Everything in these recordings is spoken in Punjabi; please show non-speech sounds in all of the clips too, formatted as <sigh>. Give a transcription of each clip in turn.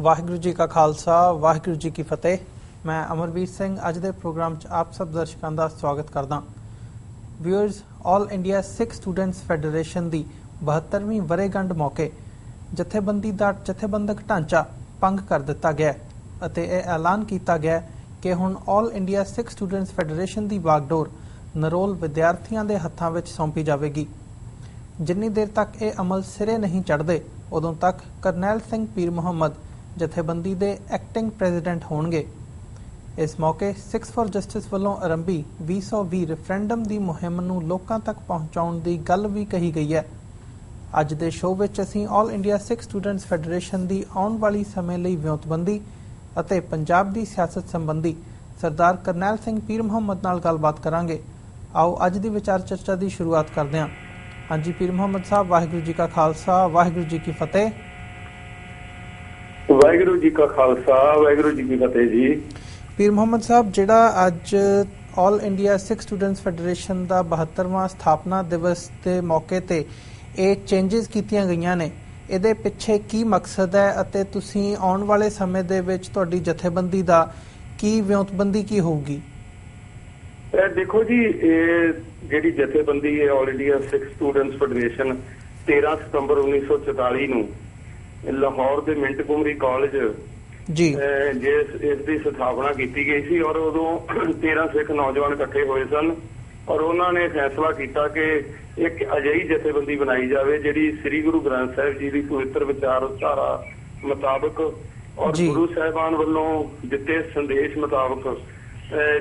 ਵਾਹਿਗੁਰੂ ਜੀ ਕਾ ਖਾਲਸਾ, ਵਾਹਿਗੁਰੂ ਜੀ ਕੀ ਫਤਿਹ। ਮੈਂ ਅਮਰਵੀਰ ਸਿੰਘ, ਅੱਜ ਦੇ ਪ੍ਰੋਗਰਾਮ 'ਚ ਆਪ ਸਭ ਦਰਸ਼ਕਾਂ ਦਾ ਸਵਾਗਤ ਕਰਦਾ viewers all India Sikh students federation ਦੀ 72ਵੀਂ ਵਰੇਗੰਢ ਮੌਕੇ ਜਥੇਬੰਦੀ ਦਾ ਜਥੇਬੰਦਕ ਢਾਂਚਾ ਭੰਗ ਕਰ ਦਿੱਤਾ ਗਿਆ ਅਤੇ ਇਹ ਐਲਾਨ ਕੀਤਾ ਗਿਆ ਕਿ ਹੁਣ all India Sikh students federation ਦੀ ਬਾਗਡੋਰ ਨਰੋਲ ਵਿਦਿਆਰਥੀਆਂ ਦੇ ਹੱਥਾਂ ਵਿੱਚ ਸੌਂਪੀ ਜਾਵੇਗੀ। ਜਿੰਨੀ ਦੇਰ ਤੱਕ ਇਹ ਅਮਲ ਸਿਰੇ ਨਹੀਂ ਚੜ੍ਹਦੇ, ਉਦੋਂ ਤੱਕ ਕਰਨੈਲ ਸਿੰਘ ਪੀਰ ਮੁਹੰਮਦ ਜਥੇਬੰਦੀ ਦੇ ਐਕਟਿੰਗ ਪ੍ਰੈਜ਼ੀਡੈਂਟ ਹੋਣਗੇ। ਇਸ ਮੌਕੇ 6 ਫॉर ਜਸਟਿਸ ਵੱਲੋਂ ਆਰੰਭੀ 2020 ਰੈਫਰੈਂਡਮ ਦੀ ਮੁਹਿੰਮ ਨੂੰ ਲੋਕਾਂ ਤੱਕ ਪਹੁੰਚਾਉਣ ਦੀ ਗੱਲ ਵੀ ਕਹੀ ਗਈ ਹੈ। ਅੱਜ ਦੇ ਸ਼ੋਅ ਵਿੱਚ ਅਸੀਂ all India Sikh students federation ਦੀ ਆਉਣ ਵਾਲੀ ਸਮੇਂ ਲਈ ਵਿਉਂਤਬੰਦੀ ਅਤੇ ਪੰਜਾਬ ਦੀ ਸਿਆਸਤ ਸੰਬੰਧੀ ਸਰਦਾਰ ਕਰਨੈਲ ਸਿੰਘ ਪੀਰ ਮੁਹੰਮਦ ਨਾਲ ਗੱਲਬਾਤ ਕਰਾਂਗੇ। ਆਓ ਅੱਜ ਦੀ ਵਿਚਾਰ ਚਰਚਾ ਦੀ ਸ਼ੁਰੂਆਤ ਕਰਦੇ ਹਾਂ। ਹਾਂਜੀ, ਪੀਰ ਮੁਹੰਮਦ ਸਾਹਿਬ, ਵਾਹਿਗੁਰੂ ਜੀ ਕਾ ਖਾਲਸਾ, ਵਾਹਿਗੁਰੂ ਜੀ ਕੀ ਫਤਿਹ। ਵਾਹਿਗੁਰੂ ਜੀ ਕਾ ਖਾਲਸਾ ਵਾਹਿਗੁਰੂ ਜੀ ਕੀ ਫਤਿਹ ਜੀ। ਪੀਰ ਮੁਹੰਮਦ ਸਾਹਿਬ ਜਿਹੜਾ ਅੱਜ all India Sikh students federation ਦਾ 72ਵਾਂ ਸਥਾਪਨਾ ਦਿਵਸ ਦੇ ਮੌਕੇ ਤੇ ਇਹ ਚੇਂਜਸ ਕੀਤੀਆਂ ਗਈਆਂ ਨੇ। ਇਹਦੇ ਪਿੱਛੇ ਕੀ ਮਕਸਦ ਹੈ ਅਤੇ ਤੁਸੀਂ ਆਉਣ ਵਾਲੇ ਸਮੇਂ ਦੇ ਵਿੱਚ ਤੁਹਾਡੀ ਜਥੇਬੰਦੀ ਦਾ ਕੀ ਵਿਉਂਤਬੰਦੀ ਕੀ ਹੋਊਗੀ? ਇਹ ਦੇਖੋ ਜੀ ਇਹ ਜਿਹੜੀ ਜਥੇਬੰਦੀ ਹੈ all India Sikh students federation 13 ਸਤੰਬਰ 1944 ਨੂੰ ਲਾਹੌਰ ਦੇ ਮਿੰਟ ਕੁਮਰੀ ਕਾਲਜ ਜੀ ਜਿਸ ਇਸ ਦੀ ਸਥਾਪਨਾ ਕੀਤੀ ਗਈ ਸੀ ਔਰ ਉਦੋਂ <clears throat> 13 ਸਿੱਖ ਨੌਜਵਾਨ ਇਕੱਠੇ ਹੋਏ ਸਨ ਔਰ ਉਹਨਾਂ ਨੇ ਫੈਸਲਾ ਕੀਤਾ ਕਿ ਇੱਕ ਅਜਿਹੀ ਜਥੇਬੰਦੀ ਬਣਾਈ ਜਾਵੇ ਜਿਹੜੀ ਸ੍ਰੀ ਗੁਰੂ ਗ੍ਰੰਥ ਸਾਹਿਬ ਜੀ ਦੀ ਪਵਿੱਤਰ ਵਿਚਾਰਧਾਰਾ ਮੁਤਾਬਕ ਔਰ। ਗੁਰੂ ਸਾਹਿਬਾਨ ਵੱਲੋਂ ਦਿੱਤੇ ਸੰਦੇਸ਼ ਮੁਤਾਬਕ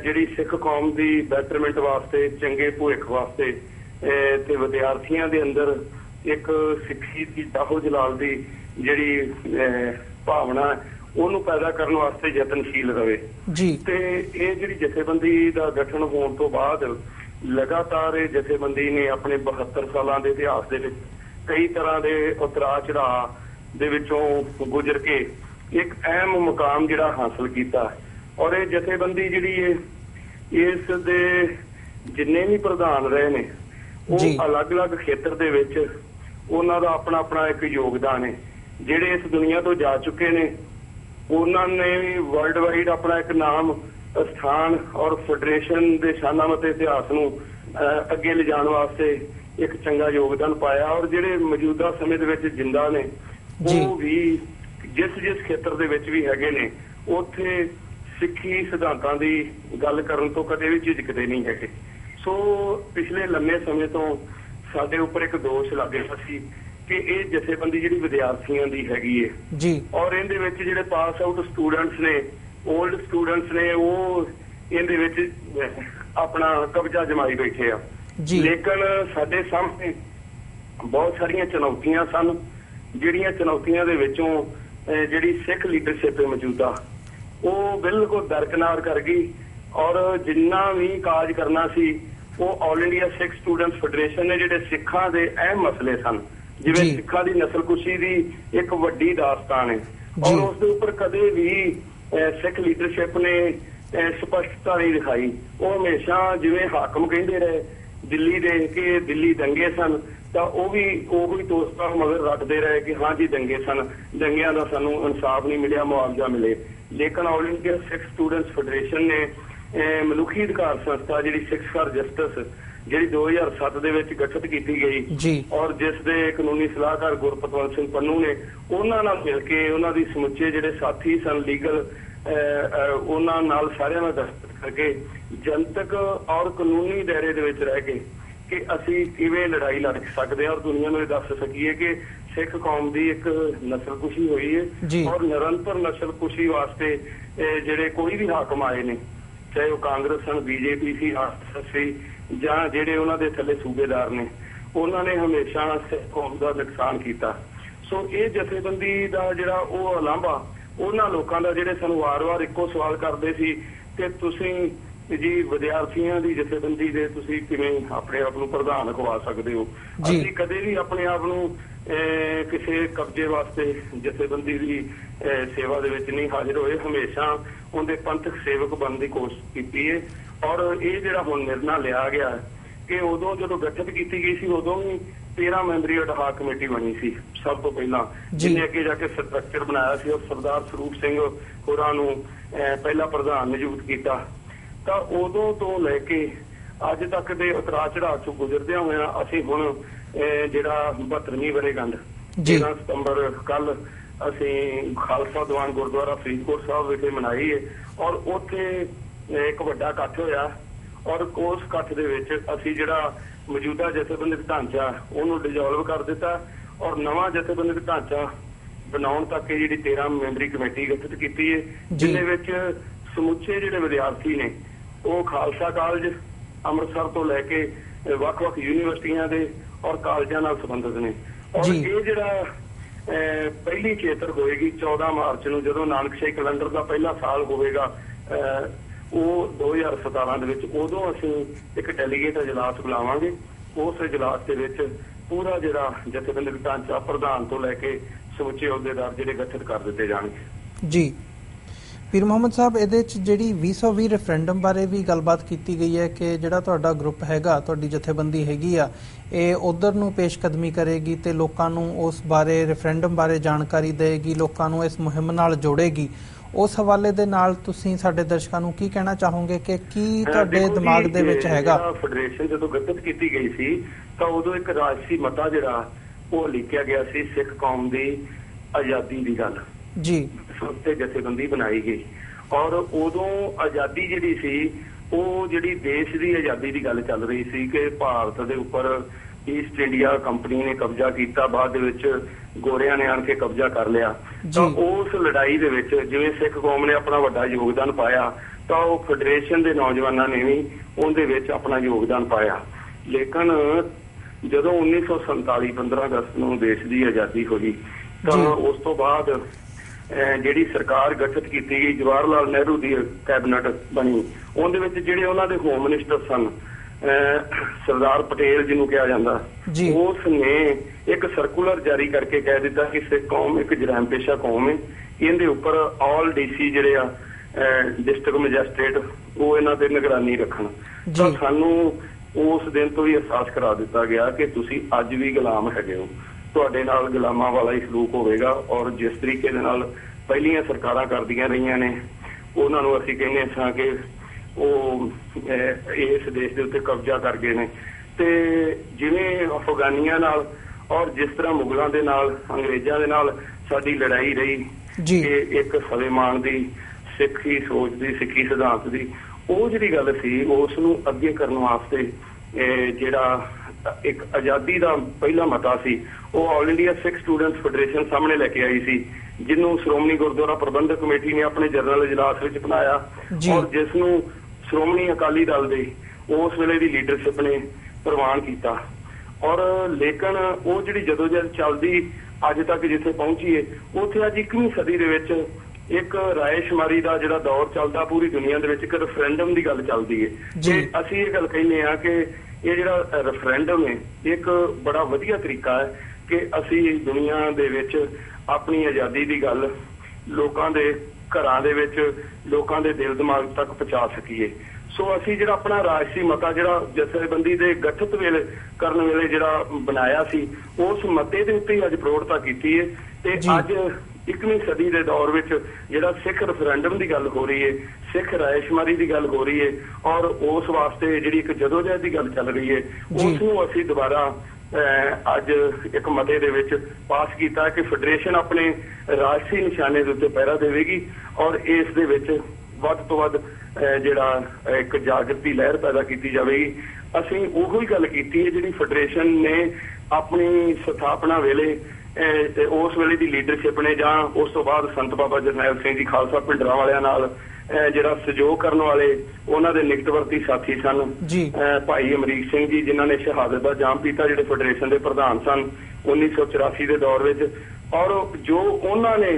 ਜਿਹੜੀ ਸਿੱਖ ਕੌਮ ਦੀ ਬੈਟਰਮੈਂਟ ਵਾਸਤੇ ਚੰਗੇ ਭਵਿੱਖ ਵਾਸਤੇ ਤੇ ਵਿਦਿਆਰਥੀਆਂ ਦੇ ਅੰਦਰ ਇੱਕ ਸਿੱਖੀ ਦੀ ਦਾਹੋ ਜਲਾਲ ਦੀ ਜਿਹੜੀ ਭਾਵਨਾ ਉਹਨੂੰ ਪੈਦਾ ਕਰਨ ਵਾਸਤੇ ਯਤਨਸ਼ੀਲ ਰਵੇ। ਜੀ। ਤੇ ਇਹ ਜਿਹੜੀ ਜਥੇਬੰਦੀ ਦਾ ਗਠਨ ਹੋਣ ਤੋਂ ਬਾਅਦ ਲਗਾਤਾਰ ਇਹ ਜਥੇਬੰਦੀ ਨੇ ਆਪਣੇ 72 ਸਾਲਾਂ ਦੇ ਇਤਿਹਾਸ ਦੇ ਵਿੱਚ ਕਈ ਤਰ੍ਹਾਂ ਦੇ ਉਤਰਾਅ ਚੜਾਅ ਦੇ ਵਿੱਚੋਂ ਗੁਜ਼ਰ ਕੇ ਇੱਕ ਅਹਿਮ ਮੁਕਾਮ ਜਿਹੜਾ ਹਾਸਲ ਕੀਤਾ ਔਰ ਇਹ ਜਥੇਬੰਦੀ ਜਿਹੜੀ ਹੈ ਇਸ ਦੇ ਜਿੰਨੇ ਵੀ ਪ੍ਰਧਾਨ ਰਹੇ ਨੇ। ਉਹ ਅਲੱਗ-ਅਲੱਗ ਖੇਤਰ ਦੇ ਵਿੱਚ ਉਹਨਾਂ ਦਾ ਆਪਣਾ ਆਪਣਾ ਇੱਕ ਯੋਗਦਾਨ ਹੈ। ਜਿਹੜੇ ਇਸ ਦੁਨੀਆ ਤੋਂ ਜਾ ਚੁੱਕੇ ਨੇ ਉਹਨਾਂ ਨੇ ਵੀ ਵਰਲਡ ਵਾਈਡ ਆਪਣਾ ਇੱਕ ਨਾਮ ਸਥਾਨ ਔਰ ਫੈਡਰੇਸ਼ਨ ਦੇ ਸ਼ਾਨਾਮਤੇ ਇਤਿਹਾਸ ਨੂੰ ਅੱਗੇ ਲਿਜਾਣ ਵਾਸਤੇ ਇੱਕ ਚੰਗਾ ਯੋਗਦਾਨ ਪਾਇਆ ਔਰ ਜਿਹੜੇ ਮੌਜੂਦਾ ਸਮੇਂ ਦੇ ਵਿੱਚ ਜਿੰਦਾ ਨੇ। ਉਹ ਵੀ ਜਿਸ ਜਿਸ ਖੇਤਰ ਦੇ ਵਿੱਚ ਵੀ ਹੈਗੇ ਨੇ ਉੱਥੇ ਸਿੱਖੀ ਸਿਧਾਂਤਾਂ ਦੀ ਗੱਲ ਕਰਨ ਤੋਂ ਕਦੇ ਵੀ ਝਿਜਕਦੇ ਨਹੀਂ ਹੈਗੇ ਸੋ ਪਿਛਲੇ ਲੰਮੇ ਸਮੇਂ ਤੋਂ ਸਾਡੇ ਉੱਪਰ ਇੱਕ ਦੋਸ਼ ਲੱਗ ਰਿਹਾ ਸੀ ਕਿ ਇਹ ਜਥੇਬੰਦੀ ਜਿਹੜੀ ਵਿਦਿਆਰਥੀਆਂ ਦੀ ਹੈਗੀ ਹੈ ਜੀ। ਔਰ ਇਹਦੇ ਵਿੱਚ ਜਿਹੜੇ ਪਾਸ ਆਊਟ ਸਟੂਡੈਂਟਸ ਨੇ 올ਡ ਸਟੂਡੈਂਟਸ ਨੇ ਉਹ ਇਹਦੇ ਵਿੱਚ ਆਪਣਾ ਕਬਜ਼ਾ ਜਮਾਈ ਬੈਠੇ ਆ। ਜੀ। ਲੇਕਿਨ ਸਾਡੇ ਸਾਹਮਣੇ ਬਹੁਤ ਸਾਰੀਆਂ ਚੁਣੌਤੀਆਂ ਸਨ ਜਿਹੜੀਆਂ ਚੁਣੌਤੀਆਂ ਦੇ ਵਿੱਚੋਂ ਜਿਹੜੀ ਸਿੱਖ ਲੀਡਰਸ਼ਿਪ ਹੈ ਮੌਜੂਦਾ ਉਹ ਬਿਲਕੁਲ ਦਰਕਨਾਰ ਕਰ ਗਈ। ਔਰ ਜਿੰਨਾ ਵੀ ਕਾਜ ਕਰਨਾ ਸੀ ਉਹ all India Sikh students federation ਨੇ ਜਿਹੜੇ ਸਿੱਖਾਂ ਦੇ ਅਹਿਮ ਮਸਲੇ ਸਨ ਜਿਵੇਂ ਜੀ। ਸਿੱਖਾਂ ਦੀ ਨਸਲਕੁਸ਼ੀ ਦੀ ਇੱਕ ਵੱਡੀ ਦਾਸਤਾਨ ਹੈ ਜੀ। ਔਰ ਉਸ ਦੇ ਉੱਪਰ ਕਦੇ ਵੀ ਅਹ, ਸਿੱਖ ਲੀਡਰਸ਼ਿਪ ਨੇ ਅਹ, ਸਪਸ਼ਟਤਾ ਨਹੀਂ ਦਿਖਾਈ ਉਹ ਹਮੇਸ਼ਾ ਜਿਵੇਂ ਹਾਕਮ ਕਹਿੰਦੇ ਰਹੇ ਦਿੱਲੀ ਦੇ ਕਿ ਦਿੱਲੀ ਦੰਗੇ ਸਨ ਤਾਂ ਉਹ ਵੀ ਉਹ ਵੀ ਦੋਸਤਾਂ ਮਗਰ ਰੱਖਦੇ ਰਹੇ ਕਿ ਹਾਂ ਜੀ ਦੰਗੇ ਸਨ ਦੰਗਿਆਂ ਦਾ ਸਾਨੂੰ ਇਨਸਾਫ ਨਹੀਂ ਮਿਲਿਆ ਮੁਆਵਜ਼ਾ ਮਿਲੇ ਲੇਕਿਨ all India Sikh students federation ਨੇ ਮਨੁੱਖੀ ਅਧਿਕਾਰ ਸੰਸਥਾ ਜਿਹੜੀ ਸਿੱਖ ਫਾਰ ਜਸਟਿਸ ਜਿਹੜੀ 2007 ਦੇ ਵਿੱਚ ਗਠਿਤ ਕੀਤੀ ਗਈ ਔਰ ਜਿਸ ਦੇ ਕਾਨੂੰਨੀ ਸਲਾਹਕਾਰ ਗੁਰਪਤਵੰਤ ਸਿੰਘ ਪੰਨੂ ਨੇ ਉਹਨਾਂ ਨਾਲ ਮਿਲ ਕੇ ਉਹਨਾਂ ਦੀ ਸਮੁੱਚੇ ਜਿਹੜੇ ਸਾਥੀ ਸਨ ਲੀਗਲ ਉਹਨਾਂ ਨਾਲ ਸਾਰਿਆਂ ਨਾਲ ਦਸਤਖਤ ਕਰਕੇ ਜਨਤਕ ਔਰ ਕਾਨੂੰਨੀ ਦਾਇਰੇ ਦੇ ਵਿੱਚ ਰਹਿ ਕੇ ਕਿ ਅਸੀਂ ਕਿਵੇਂ ਲੜਾਈ ਲੜ ਸਕਦੇ ਹਾਂ ਔਰ ਦੁਨੀਆ ਨੂੰ ਇਹ ਦੱਸ ਸਕੀਏ ਕਿ ਸਿੱਖ ਕੌਮ ਦੀ ਇੱਕ ਨਸਲਕੁਸ਼ੀ ਹੋਈ। ਹੈ ਔਰ ਨਿਰੰਤਰ ਨਸਲਕੁਸ਼ੀ ਵਾਸਤੇ ਜਿਹੜੇ ਕੋਈ ਵੀ ਹਾਕਮ ਆਏ ਨੇ ਚਾਹੇ ਉਹ ਕਾਂਗਰਸ ਹਨ ਬੀਜੇਪੀ ਸੀ ਆਰਐਸਐਸ ਸੀ ਜਾਂ ਜਿਹੜੇ ਉਹਨਾਂ ਦੇ ਥੱਲੇ ਸੂਬੇਦਾਰ ਨੇ ਉਹਨਾਂ ਨੇ ਹਮੇਸ਼ਾ ਸਿੱਖ ਕੌਮ ਦਾ ਨੁਕਸਾਨ ਕੀਤਾ ਸੋ ਇਹ ਜਥੇਬੰਦੀ ਦਾ ਜਿਹੜਾ ਉਹ ਉਲਾਂਭਾ ਉਹਨਾਂ ਲੋਕਾਂ ਦਾ ਜਿਹੜੇ ਸਾਨੂੰ ਵਾਰ-ਵਾਰ ਇੱਕੋ ਸਵਾਲ ਕਰਦੇ ਸੀ ਕਿ ਤੁਸੀਂ ਜੀ ਵਿਦਿਆਰਥੀਆਂ ਦੀ ਜਥੇਬੰਦੀ ਦੇ ਤੁਸੀਂ ਕਿਵੇਂ ਆਪਣੇ ਆਪ ਨੂੰ ਪ੍ਰਧਾਨ ਖਵਾ ਸਕਦੇ ਹੋ। ਅਸੀਂ ਕਦੇ ਵੀ ਆਪਣੇ ਆਪ ਨੂੰ ਕਿਸੇ ਕਬਜ਼ੇ ਵਾਸਤੇ ਜਥੇਬੰਦੀ ਦੀ ਸੇਵਾ ਦੇ ਵਿੱਚ ਨਹੀਂ ਹਾਜ਼ਰ ਹੋਏ ਹਮੇਸ਼ਾ ਉਹਦੇ ਪੰਥਕ ਸੇਵਕ ਬਣਨ ਦੀ ਕੋਸ਼ਿਸ਼ ਕੀਤੀ ਹੈ ਔਰ ਇਹ ਜਿਹੜਾ ਹੁਣ ਨਿਰਣਾ ਲਿਆ ਗਿਆ ਕਿ ਉਦੋਂ ਜਦੋਂ ਗਠਿਤ ਕੀਤੀ ਗਈ ਸੀ ਉਦੋਂ ਵੀ 13 ਮੈਂਬਰੀ ਅਡਹਾਕ ਕਮੇਟੀ ਬਣੀ ਸੀ ਸਭ ਤੋਂ ਪਹਿਲਾਂ। ਜਿਹਨੇ ਅੱਗੇ ਜਾ ਕੇ ਸਟਰਕਚਰ ਬਣਾਇਆ ਸੀ ਔਰ ਸਰਦਾਰ ਸਰੂਪ ਸਿੰਘ ਹੋਰਾਂ ਨੂੰ ਪਹਿਲਾ ਪ੍ਰਧਾਨ ਨਿਯੁਕਤ ਕੀਤਾ। ਤਾਂ ਉਦੋਂ ਤੋਂ ਲੈ ਕੇ ਅੱਜ ਤੱਕ ਦੇ ਉਤਰਾ ਚੜਾਅ ਚੋਂ ਗੁਜ਼ਰਦਿਆਂ ਹੋਇਆਂ ਅਸੀਂ ਹੁਣ ਜਿਹੜਾ 72ਵੀਂ ਵਰੇਗੰਢ ਜੀ। 13 ਸਤੰਬਰ ਕੱਲ ਅਸੀਂ ਖਾਲਸਾ ਦੀਵਾਨ ਗੁਰਦੁਆਰਾ ਫਰੀਦਕੋਟ ਸਾਹਿਬ ਵਿਖੇ ਮਨਾਈ ਹੈ ਔਰ ਉੱਥੇ ਇੱਕ ਵੱਡਾ ਇਕੱਠ ਹੋਇਆ ਔਰ ਉਸ ਇਕੱਠ ਦੇ ਵਿੱਚ ਅਸੀਂ ਜਿਹੜਾ ਮੌਜੂਦਾ ਜਥੇਬੰਦਕ ਢਾਂਚਾ ਉਹਨੂੰ ਡਿਸੋਲਵ ਕਰ ਦਿੱਤਾ ਔਰ ਨਵਾਂ ਜਥੇਬੰਦਕ ਢਾਂਚਾ ਬਣਾਉਣ ਤੱਕ ਜਿਹੜੀ 13 ਮੈਂਬਰੀ ਕਮੇਟੀ ਗਠਿਤ ਕੀਤੀ ਹੈ ਜੀ। ਜਿਹਦੇ ਵਿੱਚ ਸਮੁੱਚੇ ਜਿਹੜੇ ਵਿਦਿਆਰਥੀ ਨੇ ਉਹ ਖਾਲਸਾ ਕਾਲਜ ਅੰਮ੍ਰਿਤਸਰ ਤੋਂ ਲੈ ਕੇ ਵੱਖ-ਵੱਖ ਯੂਨੀਵਰਸਿਟੀਆਂ ਦੇ ਔਰ ਕਾਲਜਾਂ ਨਾਲ ਸੰਬੰਧਿਤ ਨੇ। ਔਰ। ਇਹ ਜਿਹੜਾ ਪਹਿਲੀ ਚੇਤਰ ਹੋਏਗੀ 14 ਮਾਰਚ ਨੂੰ ਜਦੋਂ ਨਾਨਕਸ਼ਾਹੀ ਕੈਲੰਡਰ ਦਾ ਪਹਿਲਾ ਸਾਲ ਹੋਵੇਗਾ ਉਹ 2017 ਦੇ ਵਿੱਚ ਉਦੋਂ ਅਸੀਂ ਇੱਕ ਡੈਲੀਗੇਟ ਅਜਲਾਸ ਬੁਲਾਵਾਂਗੇ। ਉਸ ਅਜਲਾਸ ਦੇ ਵਿੱਚ ਪੂਰਾ ਜਿਹੜਾ ਜਥੇਬੰਦਕ ਢਾਂਚਾ ਪ੍ਰਧਾਨ ਤੋਂ ਲੈ ਕੇ ਸਮੁੱਚੇ ਅਹੁਦੇਦਾਰ ਜਿਹੜੇ ਗਠਿਤ ਕਰ ਦਿੱਤੇ ਜਾਣਗੇ। ਜੀ। ਪੀਰ ਮੁਹੰਮਦ ਸਾਹਿਬ ਇਹਦੇ ਚ ਜਿਹੜੀ 2020 ਰੈਫਰੈਂਡਮ ਬਾਰੇ ਵੀ ਗੱਲਬਾਤ ਕੀਤੀ ਗਈ ਹੈ ਕਿ ਜਿਹੜਾ ਤੁਹਾਡਾ ਗਰੁੱਪ ਹੈਗਾ ਤੁਹਾਡੀ ਜਥੇਬੰਦੀ ਹੈਗੀ ਆ ਇਹ ਉਧਰ ਨੂੰ ਪੇਸ਼ਕਦਮੀ ਕਰੇਗੀ ਤੇ ਲੋਕਾਂ ਨੂੰ ਉਸ ਬਾਰੇ ਰੈਫਰੈਂਡਮ ਬਾਰੇ ਜਾਣਕਾਰੀ ਦੇਗੀ ਲੋਕਾਂ ਨੂੰ ਇਸ ਮੁਹਿੰਮ ਨਾਲ ਜੋੜੇਗੀ। ਉਸ ਹਵਾਲੇ ਦੇ ਨਾਲ ਤੁਸੀਂ ਸਾਡੇ ਦਰਸ਼ਕਾਂ ਨੂੰ ਕੀ ਕਹਿਣਾ ਚਾਹੋਗੇ ਕਿ ਕੀ ਤੁਹਾਡੇ ਦਿਮਾਗ ਦੇ ਵਿੱਚ ਹੈਗਾ? ਫੈਡਰੇਸ਼ਨ ਜਦੋਂ ਗਠਿਤ ਕੀਤੀ ਗਈ ਸੀ ਤਾਂ ਉਦੋਂ ਇੱਕ ਰਾਜਸੀ ਮਤਾ ਜਿਹੜਾ ਉਹ ਲਿਖਿਆ ਗਿਆ ਸੀ ਸਿੱਖ ਕੌਮ ਦੀ ਆਜ਼ਾਦੀ ਦੀ ਗੱਲ। ਜੀ ਉੱਤੇ ਜਥੇਬੰਦੀ ਬਣਾਈ ਗਈ ਔਰ ਉਦੋਂ ਆਜ਼ਾਦੀ ਜਿਹੜੀ ਸੀ ਉਹ ਜਿਹੜੀ ਦੇਸ਼ ਦੀ ਆਜ਼ਾਦੀ ਦੀ ਗੱਲ ਚੱਲ ਰਹੀ ਸੀ ਕਿ ਭਾਰਤ ਦੇ ਉੱਪਰ ਈਸਟ ਇੰਡੀਆ ਕੰਪਨੀ ਨੇ ਕਬਜ਼ਾ ਕੀਤਾ ਬਾਅਦ ਦੇ ਵਿੱਚ ਗੋਰਿਆਂ ਨੇ ਆਣ ਕੇ ਕਬਜ਼ਾ ਕਰ ਲਿਆ ਤਾਂ। ਉਸ ਲੜਾਈ ਦੇ ਵਿੱਚ ਜਿਵੇਂ ਸਿੱਖ ਕੌਮ ਨੇ ਆਪਣਾ ਵੱਡਾ ਯੋਗਦਾਨ ਪਾਇਆ ਤਾਂ ਉਹ ਫੈਡਰੇਸ਼ਨ ਦੇ ਨੌਜਵਾਨਾਂ ਨੇ ਵੀ ਉਹਦੇ ਵਿੱਚ ਆਪਣਾ ਯੋਗਦਾਨ ਪਾਇਆ ਲੇਕਿਨ ਜਦੋਂ 1947 15 ਅਗਸਤ ਨੂੰ ਦੇਸ਼ ਦੀ ਆਜ਼ਾਦੀ ਹੋਈ ਤਾਂ। ਉਸ ਤੋਂ ਬਾਅਦ ਜਿਹੜੀ ਸਰਕਾਰ ਗਠਿਤ ਕੀਤੀ ਗਈ ਜਵਾਹਰ ਲਾਲ ਨਹਿਰੂ ਦੀ ਕੈਬਨਿਟ ਬਣੀ ਉਹਦੇ ਵਿੱਚ ਜਿਹੜੇ ਉਹਨਾਂ ਦੇ ਹੋਮ ਮਿਨਿਸਟਰ ਸਨ ਸਰਦਾਰ ਪਟੇਲ ਜਿਹਨੂੰ ਕਿਹਾ ਜਾਂਦਾ। ਉਸ ਨੇ ਇੱਕ ਸਰਕੂਲਰ ਜਾਰੀ ਕਰਕੇ ਕਹਿ ਦਿੱਤਾ ਕਿ ਸਿੱਖ ਕੌਮ ਇੱਕ ਜਰਾਇਮ ਪੇਸ਼ਾ ਕੌਮ ਹੈ ਇਹਦੇ ਉੱਪਰ ਆਲ ਡੀਸੀ ਜਿਹੜੇ ਆ ਡਿਸਟ੍ਰਿਕਟ ਮੈਜਿਸਟ੍ਰੇਟ ਉਹ ਇਹਨਾਂ ਤੇ ਨਿਗਰਾਨੀ ਰੱਖਣ। ਤਾਂ ਸਾਨੂੰ ਉਸ ਦਿਨ ਤੋਂ ਹੀ ਅਹਿਸਾਸ ਕਰਾ ਦਿੱਤਾ ਗਿਆ ਕਿ ਤੁਸੀਂ ਅੱਜ ਵੀ ਗੁਲਾਮ ਹੈਗੇ ਹੋ ਤੁਹਾਡੇ ਨਾਲ ਗੁਲਾਮਾਂ ਵਾਲਾ ਹੀ ਸਲੂਕ ਹੋਵੇਗਾ ਔਰ ਜਿਸ ਤਰੀਕੇ ਦੇ ਨਾਲ ਪਹਿਲੀਆਂ ਸਰਕਾਰਾਂ ਕਰਦੀਆਂ ਰਹੀਆਂ ਨੇ ਉਹਨਾਂ ਨੂੰ ਅਸੀਂ ਕਹਿੰਦੇ ਸਾਂ ਕਿ ਉਹ ਇਸ ਦੇਸ਼ ਦੇ ਉੱਤੇ ਕਬਜ਼ਾ ਕਰ ਗਏ ਨੇ ਤੇ ਜਿਵੇਂ ਅਫਗਾਨੀਆਂ ਨਾਲ ਔਰ ਜਿਸ ਤਰ੍ਹਾਂ ਮੁਗਲਾਂ ਦੇ ਨਾਲ ਅੰਗਰੇਜ਼ਾਂ ਦੇ ਨਾਲ ਸਾਡੀ ਲੜਾਈ ਰਹੀ ਜੀ। ਇੱਕ ਸਵੈਮਾਨ ਦੀ ਸਿੱਖੀ ਸੋਚ ਦੀ ਸਿੱਖੀ ਸਿਧਾਂਤ ਦੀ ਉਹ ਜਿਹੜੀ ਗੱਲ ਸੀ ਉਸ ਨੂੰ ਅੱਗੇ ਕਰਨ ਵਾਸਤੇ ਇਹ ਜਿਹੜਾ ਇੱਕ ਆਜ਼ਾਦੀ ਦਾ ਪਹਿਲਾ ਮਤਾ ਸੀ ਉਹ all India Sikh students federation ਸਾਹਮਣੇ ਲੈ ਕੇ ਆਈ ਸੀ ਜਿਹਨੂੰ ਸ਼੍ਰੋਮਣੀ ਗੁਰਦੁਆਰਾ ਪ੍ਰਬੰਧਕ ਕਮੇਟੀ ਨੇ ਆਪਣੇ ਜਨਰਲ ਇਜਲਾਸ ਵਿੱਚ ਬਣਾਇਆ। ਔਰ ਜਿਸ ਨੂੰ ਸ਼੍ਰੋਮਣੀ ਅਕਾਲੀ ਦਲ ਦੇ ਉਸ ਵੇਲੇ ਦੀ ਲੀਡਰਸ਼ਿਪ ਨੇ ਪ੍ਰਵਾਨ ਕੀਤਾ ਔਰ ਲੇਕਿਨ ਉਹ ਜਿਹੜੀ ਜਦੋਂ ਜਦ ਚੱਲਦੀ ਅੱਜ ਤੱਕ ਜਿੱਥੇ ਪਹੁੰਚੀ ਏ ਉੱਥੇ ਅੱਜ 21ਵੀਂ ਸਦੀ ਦੇ ਵਿੱਚ ਇੱਕ ਰਾਏਸ਼ੁਮਾਰੀ ਦਾ ਜਿਹੜਾ ਦੌਰ ਚੱਲਦਾ ਪੂਰੀ ਦੁਨੀਆ ਦੇ ਵਿੱਚ ਇੱਕ ਰੈਫਰੈਂਡਮ ਦੀ ਗੱਲ ਚੱਲਦੀ ਏ ਜੀ। ਤੇ ਅਸੀਂ ਇਹ ਗੱਲ ਕਹਿੰਦੇ ਆ ਕਿ ਇਹ ਜਿਹੜਾ ਰੈਫਰੈਂਡਮ ਹੈ ਇੱਕ ਬੜਾ ਵਧੀਆ ਤਰੀਕਾ ਹੈ ਕਿ ਅਸੀਂ ਦੁਨੀਆ ਦੇ ਵਿੱਚ ਆਪਣੀ ਆਜ਼ਾਦੀ ਦੀ ਗੱਲ ਲੋਕਾਂ ਦੇ ਘਰਾਂ ਦੇ ਵਿੱਚ ਲੋਕਾਂ ਦੇ ਦਿਲ ਦਿਮਾਗ ਤੱਕ ਪਹੁੰਚਾ ਸਕੀਏ ਸੋ ਅਸੀਂ ਜਿਹੜਾ ਆਪਣਾ ਰਾਜਸੀ ਮਤਾ ਜਿਹੜਾ ਜਥੇਬੰਦੀ ਦੇ ਗਠਿਤ ਵੇਲੇ ਕਰਨ ਵੇਲੇ ਜਿਹੜਾ ਬਣਾਇਆ ਸੀ ਉਸ ਮਤੇ ਦੇ ਉੱਤੇ ਹੀ ਅੱਜ ਪ੍ਰੋੜਤਾ ਕੀਤੀ ਹੈ ਤੇ। ਅੱਜ 21ਵੀਂ ਸਦੀ ਦੇ ਦੌਰ ਵਿੱਚ ਜਿਹੜਾ ਸਿੱਖ ਰੈਫਰੈਂਡਮ ਦੀ ਗੱਲ ਹੋ ਰਹੀ ਹੈ ਸਿੱਖ ਰਾਇਸ਼ਮਾਰੀ ਦੀ ਗੱਲ ਹੋ ਰਹੀ ਹੈ ਔਰ ਉਸ ਵਾਸਤੇ ਜਿਹੜੀ ਇੱਕ ਜਦੋਜਹਿਦ ਦੀ ਗੱਲ ਚੱਲ ਰਹੀ ਹੈ। ਉਸ ਨੂੰ ਅਸੀਂ ਦੁਬਾਰਾ ਅੱਜ ਇੱਕ ਮਤੇ ਦੇ ਵਿੱਚ ਪਾਸ ਕੀਤਾ ਕਿ ਫੈਡਰੇਸ਼ਨ ਆਪਣੇ ਰਾਜਸੀ ਨਿਸ਼ਾਨੇ ਦੇ ਉੱਤੇ ਪਹਿਰਾ ਦੇਵੇਗੀ ਔਰ ਇਸ ਦੇ ਵਿੱਚ ਵੱਧ ਤੋਂ ਵੱਧ ਜਿਹੜਾ ਇੱਕ ਜਾਗਰਤੀ ਲਹਿਰ ਪੈਦਾ ਕੀਤੀ ਜਾਵੇਗੀ ਅਸੀਂ ਉਹੋ ਹੀ ਗੱਲ ਕੀਤੀ ਹੈ ਜਿਹੜੀ ਫੈਡਰੇਸ਼ਨ ਨੇ ਆਪਣੀ ਸਥਾਪਨਾ ਵੇਲੇ ਉਸ ਵੇਲੇ ਦੀ ਲੀਡਰਸ਼ਿਪ ਨੇ ਜਾਂ ਉਸ ਤੋਂ ਬਾਅਦ ਸੰਤ ਬਾਬਾ ਜਰਨੈਲ ਸਿੰਘ ਜੀ ਖਾਲਸਾ ਪਿੰਡਰਾਂ ਵਾਲਿਆਂ ਨਾਲ ਜਿਹੜਾ ਸਹਿਯੋਗ ਕਰਨ ਵਾਲੇ ਉਹਨਾਂ ਦੇ ਨਿਕਟਵਰਤੀ ਸਾਥੀ ਸਨ। ਭਾਈ ਅਮਰੀਕ ਸਿੰਘ ਜੀ ਜਿਨ੍ਹਾਂ ਨੇ ਸ਼ਹਾਦਤ ਦਾ ਜਾਮ ਪੀਤਾ ਜਿਹੜੇ ਫੈਡਰੇਸ਼ਨ ਦੇ ਪ੍ਰਧਾਨ ਸਨ 1984 ਦੇ ਦੌਰ ਵਿੱਚ। ਔਰ ਜੋ ਉਹਨਾਂ ਨੇ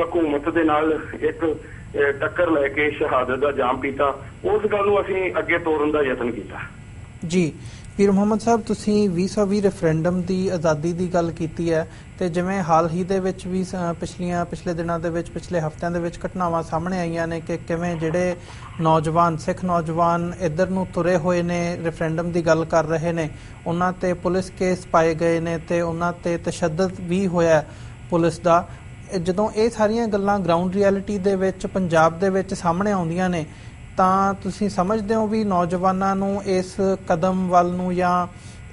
ਹਕੂਮਤ ਦੇ ਨਾਲ ਇੱਕ ਟੱਕਰ ਲੈ ਕੇ ਸ਼ਹਾਦਤ ਦਾ ਜਾਮ ਪੀਤਾ ਉਸ ਗੱਲ ਨੂੰ ਅਸੀਂ ਅੱਗੇ ਤੋਰਨ ਦਾ ਯਤਨ ਕੀਤਾ। ਜੀ। ਪੀਰ ਮੁਹੰਮਦ ਸਾਹਿਬ, ਤੁਸੀਂ 2020 ਰੈਫਰੈਂਡਮ ਦੀ ਆਜ਼ਾਦੀ ਦੀ ਗੱਲ ਕੀਤੀ ਹੈ ਤੇ ਜਿਵੇਂ ਹਾਲ ਹੀ ਦੇ ਵਿੱਚ ਵੀ ਸ- ਪਿਛਲੀਆਂ, ਪਿਛਲੇ ਦਿਨਾਂ ਦੇ ਵਿੱਚ, ਪਿਛਲੇ ਹਫ਼ਤਿਆਂ ਦੇ ਵਿੱਚ ਘਟਨਾਵਾਂ ਸਾਹਮਣੇ ਆਈਆਂ ਨੇ ਕਿ ਕਿਵੇਂ ਜਿਹੜੇ ਨੌਜਵਾਨ, ਸਿੱਖ ਨੌਜਵਾਨ ਇੱਧਰ ਨੂੰ ਤੁਰੇ ਹੋਏ ਨੇ ਰੈਫਰੈਂਡਮ ਦੀ ਗੱਲ ਕਰ ਰਹੇ ਨੇ, ਉਹਨਾਂ ਤੇ ਪੁਲਿਸ ਕੇਸ ਪਾਏ ਗਏ ਨੇ ਤੇ ਉਹਨਾਂ ਤੇ ਤਸ਼ੱਦਦ ਵੀ ਹੋਇਆ ਪੁਲਿਸ ਦਾ। ਜਦੋਂ ਇਹ ਸਾਰੀਆਂ ਗੱਲਾਂ ਗਰਾਊਂਡ ਰਿਐਲਿਟੀ ਦੇ ਵਿੱਚ, ਪੰਜਾਬ ਦੇ ਵਿੱਚ ਸਾਹਮਣੇ ਆਉਂਦੀਆਂ ਨੇ ਤਾਂ ਤੁਸੀਂ ਸਮਝਦੇ ਹੋ ਵੀ ਨੌਜਵਾਨਾਂ ਨੂੰ ਇਸ ਕਦਮ ਵੱਲ ਨੂੰ ਜਾਂ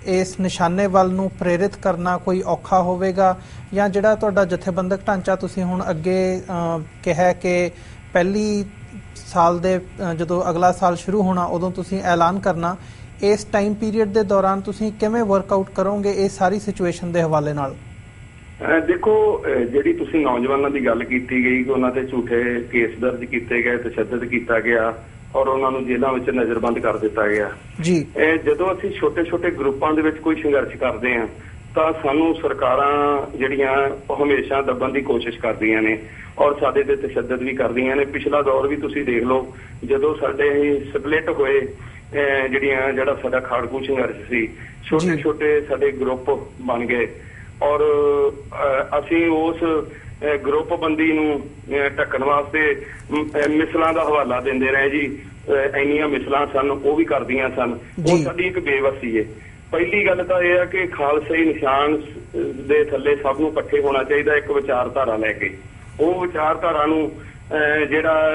ਇਸ ਨਿਸ਼ਾਨੇ ਵੱਲ ਨੂੰ ਪ੍ਰੇਰਿਤ ਕਰਨਾ ਕੋਈ ਔਖਾ ਹੋਵੇਗਾ? ਜਾਂ ਜਿਹੜਾ ਤੁਹਾਡਾ ਜਥੇਬੰਦਕ ਢਾਂਚਾ ਤੁਸੀਂ ਹੁਣ ਅੱਗੇ ਕਿਹਾ ਕਿ ਪਹਿਲੀ ਸਾਲ ਦੇ ਜਦੋਂ ਅਗਲਾ ਸਾਲ ਸ਼ੁਰੂ ਹੋਣਾ, ਉਦੋਂ ਤੁਸੀਂ ਐਲਾਨ ਕਰਨਾ, ਇਸ ਟਾਈਮ ਪੀਰੀਅਡ ਦੇ ਦੌਰਾਨ ਤੁਸੀਂ ਕਿਵੇਂ ਵਰਕਆਊਟ ਕਰੋਗੇ ਇਹ ਸਾਰੀ ਸਿਚੁਏਸ਼ਨ ਦੇ ਹਵਾਲੇ ਨਾਲ? ਦੇਖੋ ਜਿਹੜੀ ਤੁਸੀਂ ਨੌਜਵਾਨਾਂ ਦੀ ਗੱਲ ਕੀਤੀ ਗਈ ਕਿ ਉਹਨਾਂ ਤੇ ਝੂਠੇ ਕੇਸ ਦਰਜ ਕੀਤੇ ਗਏ ਤਸ਼ੱਦਦ ਕੀਤਾ ਗਿਆ ਔਰ ਉਹਨਾਂ ਨੂੰ ਜੇਲ੍ਹਾਂ ਵਿੱਚ ਨਜ਼ਰਬੰਦ ਕਰ ਦਿੱਤਾ ਗਿਆ। ਜੀ। ਇਹ ਜਦੋਂ ਅਸੀਂ ਛੋਟੇ-ਛੋਟੇ ਗਰੁੱਪਾਂ ਦੇ ਵਿੱਚ ਕੋਈ ਸੰਘਰਸ਼ ਕਰਦੇ ਹਾਂ ਤਾਂ ਸਾਨੂੰ ਸਰਕਾਰਾਂ ਜਿਹੜੀਆਂ ਉਹ ਹਮੇਸ਼ਾ ਦੱਬਣ ਦੀ ਕੋਸ਼ਿਸ਼ ਕਰਦੀਆਂ ਨੇ ਔਰ ਸਾਡੇ ਤੇ ਤਸ਼ੱਦਦ ਵੀ ਕਰਦੀਆਂ ਨੇ। ਪਿਛਲਾ ਦੌਰ ਵੀ ਤੁਸੀਂ ਦੇਖ ਲਓ ਜਦੋਂ ਸਾਡੇ ਸਪਲਿਟ ਹੋਏ ਜਿਹੜੀਆਂ ਜਿਹੜਾ ਸਾਡਾ ਖਾੜਕੂ ਸੰਘਰਸ਼ ਸੀ ਛੋਟੇ-ਛੋਟੇ ਸਾਡੇ ਗਰੁੱਪ ਬਣ ਗਏ। ਔਰ ਅਸੀਂ ਉਸ ਗਰੁੱਪ ਬੰਦੀ ਨੂੰ ਢੱਕਣ ਵਾਸਤੇ ਮਿਸਲਾਂ ਦਾ ਹਵਾਲਾ ਦਿੰਦੇ ਰਹੇ ਜੀ। ਇੰਨੀਆਂ ਮਿਸਲਾਂ ਸਨ ਉਹ ਵੀ ਕਰਦੀਆਂ ਸਨ। ਉਹ। ਸਾਡੀ ਇੱਕ ਬੇਵਸੀ ਹੈ ਪਹਿਲੀ ਗੱਲ ਤਾਂ ਇਹ ਹੈ ਕਿ ਖਾਲਸਾਈ ਨਿਸ਼ਾਨ ਦੇ ਥੱਲੇ ਸਭ ਨੂੰ ਇਕੱਠੇ ਹੋਣਾ ਚਾਹੀਦਾ ਇੱਕ ਵਿਚਾਰਧਾਰਾ ਲੈ ਕੇ। ਉਹ ਵਿਚਾਰਧਾਰਾ ਨੂੰ ਜਿਹੜਾ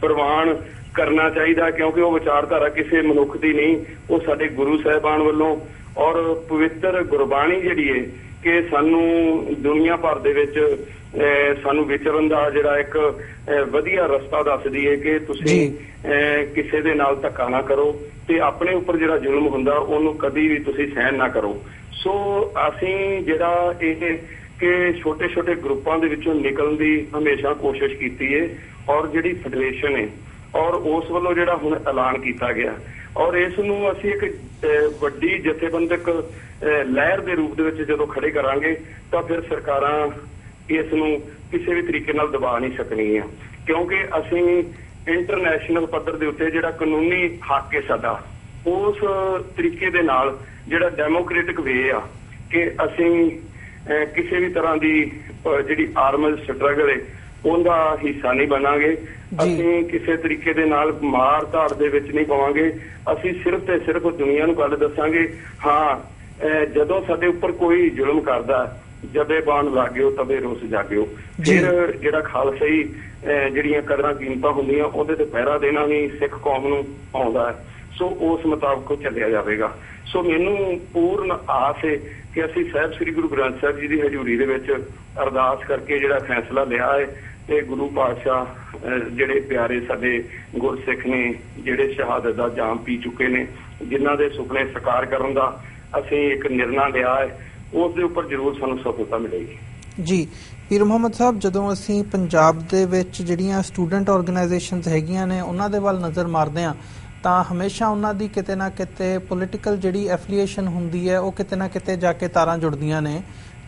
ਪ੍ਰਵਾਨ ਕਰਨਾ ਚਾਹੀਦਾ ਕਿਉਂਕਿ ਉਹ ਵਿਚਾਰਧਾਰਾ ਕਿਸੇ ਮਨੁੱਖ ਦੀ ਨਹੀਂ ਉਹ ਸਾਡੇ ਗੁਰੂ ਸਾਹਿਬਾਨ ਵੱਲੋਂ ਔਰ ਪਵਿੱਤਰ ਗੁਰਬਾਣੀ ਜਿਹੜੀ ਹੈ ਕਿ ਸਾਨੂੰ ਦੁਨੀਆ ਭਰ ਦੇ ਵਿੱਚ ਸਾਨੂੰ ਵਿਚਰਨ ਦਾ ਜਿਹੜਾ ਇੱਕ ਵਧੀਆ ਰਸਤਾ ਦੱਸਦੀ ਹੈ ਕਿ ਤੁਸੀਂ ਕਿਸੇ ਦੇ ਨਾਲ ਧੱਕਾ ਨਾ ਕਰੋ ਤੇ ਆਪਣੇ ਉੱਪਰ ਜਿਹੜਾ ਜ਼ੁਲਮ ਹੁੰਦਾ ਉਹਨੂੰ ਕਦੀ ਵੀ ਤੁਸੀਂ ਸਹਿਣ ਨਾ ਕਰੋ। ਸੋ ਅਸੀਂ ਜਿਹੜਾ ਇਹ ਕਿ ਛੋਟੇ-ਛੋਟੇ ਗਰੁੱਪਾਂ ਦੇ ਵਿੱਚੋਂ ਨਿਕਲਣ ਦੀ ਹਮੇਸ਼ਾ ਕੋਸ਼ਿਸ਼ ਕੀਤੀ ਹੈ ਔਰ ਜਿਹੜੀ ਫੈਡਰੇਸ਼ਨ ਹੈ ਔਰ ਉਸ ਵੱਲੋਂ ਜਿਹੜਾ ਹੁਣ ਐਲਾਨ ਕੀਤਾ ਗਿਆ। ਔਰ ਇਸ ਨੂੰ ਅਸੀਂ ਇੱਕ ਵੱਡੀ ਜਥੇਬੰਦਕ ਲਹਿਰ ਦੇ ਰੂਪ ਦੇ ਵਿੱਚ ਜਦੋਂ ਖੜੇ ਕਰਾਂਗੇ, ਤਾਂ ਫਿਰ ਸਰਕਾਰਾਂ ਇਸ ਨੂੰ ਕਿਸੇ ਵੀ ਤਰੀਕੇ ਨਾਲ ਦਬਾ ਨਹੀਂ ਸਕਣਗੀਆਂ। ਕਿਉਂਕਿ ਅਸੀਂ ਇੰਟਰਨੈਸ਼ਨਲ ਪੱਧਰ ਦੇ ਉੱਤੇ ਜਿਹੜਾ ਕਾਨੂੰਨੀ ਹੱਕ ਹੈ ਸਾਡਾ, ਉਸ ਤਰੀਕੇ ਦੇ ਨਾਲ ਜਿਹੜਾ ਡੈਮੋਕ੍ਰੈਟਿਕ ਵੇ ਆ ਕਿ ਅਸੀਂ ਕਿਸੇ ਵੀ ਤਰ੍ਹਾਂ ਦੀ ਜਿਹੜੀ ਆਰਮਡ ਸਟਰਗਲ ਹੈ ਉਹਦਾ ਹਿੱਸਾ ਨਹੀਂ ਬਣਾਂਗੇ। ਅਸੀਂ ਕਿਸੇ ਤਰੀਕੇ ਦੇ ਨਾਲ ਮਾਰ ਧਾੜ ਦੇ ਵਿੱਚ ਨਹੀਂ ਪਵਾਂਗੇ। ਅਸੀਂ ਸਿਰਫ ਤੇ ਸਿਰਫ ਦੁਨੀਆ ਨੂੰ ਗੱਲ ਦੱਸਾਂਗੇ ਹਾਂ ਜਦੋਂ ਸਾਡੇ ਉੱਪਰ ਕੋਈ ਜ਼ੁਲਮ ਕਰਦਾ ਜਦੇ ਬਾਣ ਲਾਗਿਓ ਤਵੇ ਰੋਸ ਜਾਗਿਓ। ਫਿਰ ਜਿਹੜਾ ਖਾਲਸਾਈ ਜਿਹੜੀਆਂ ਕਦਰਾਂ ਕੀਮਤਾਂ ਹੁੰਦੀਆਂ ਉਹਦੇ ਤੇ ਪਹਿਰਾ ਦੇਣਾ ਵੀ ਸਿੱਖ ਕੌਮ ਨੂੰ ਆਉਂਦਾ ਹੈ। ਸੋ ਉਸ ਮੁਤਾਬਕ ਉਹ ਚੱਲਿਆ ਜਾਵੇਗਾ। ਸੋ ਮੈਨੂੰ ਪੂਰਨ ਆਸ ਹੈ ਕਿ ਅਸੀਂ ਸਾਹਿਬ ਸ੍ਰੀ ਗੁਰੂ ਗ੍ਰੰਥ ਸਾਹਿਬ ਜੀ ਦੀ ਹਜ਼ੂਰੀ ਦੇ ਵਿੱਚ ਅਰਦਾਸ ਕਰਕੇ ਜਿਹੜਾ ਫੈਸਲਾ ਲਿਆ ਹੈ ਤੇ ਗੁਰੂ ਪਾਤਸ਼ਾਹ ਜਿਹੜੇ ਪਿਆਰੇ ਸਾਡੇ ਗੁਰਸਿੱਖ ਨੇ, ਜਿਹੜੇ ਸ਼ਹਾਦਤ ਦਾ ਜਾਮ ਪੀ ਚੁੱਕੇ ਨੇ, ਜਿਨ੍ਹਾਂ ਦੇ ਸੁਪਨੇ ਸਾਕਾਰ ਕਰਨ ਦਾ ਅਸੀਂ ਇੱਕ ਨਿਰਣਾ ਲਿਆ ਹੈ, ਉਸ ਦੇ ਉੱਪਰ ਜ਼ਰੂਰ ਸਾਨੂੰ ਸਫਲਤਾ ਮਿਲੇਗੀ। ਜੀ, ਪੀਰ ਮੁਹੰਮਦ ਸਾਹਿਬ, ਜਦੋਂ ਅਸੀਂ ਪੰਜਾਬ ਦੇ ਵਿੱਚ ਜਿਹੜੀਆਂ ਸਟੂਡੈਂਟ ਆਰਗੇਨਾਈਜੇਸ਼ਨਸ ਹੈਗੀਆਂ ਨੇ, ਉਹਨਾਂ ਦੇ ਵੱਲ ਨਜ਼ਰ ਮਾਰਦੇ ਆ ਤਾਂ ਹਮੇਸ਼ਾ ਉਹਨਾਂ ਦੀ ਕਿਤੇ ਨਾ ਕਿਤੇ ਪੋਲੀਟੀਕਲ ਜਿਹੜੀ ਐਫੀਲੀਏਸ਼ਨ ਹੁੰਦੀ ਹੈ, ਉਹ ਕਿਤੇ ਨਾ ਕਿਤੇ ਜਾ ਕੇ ਤਾਰਾਂ ਜੁੜਦੀਆਂ ਨੇ।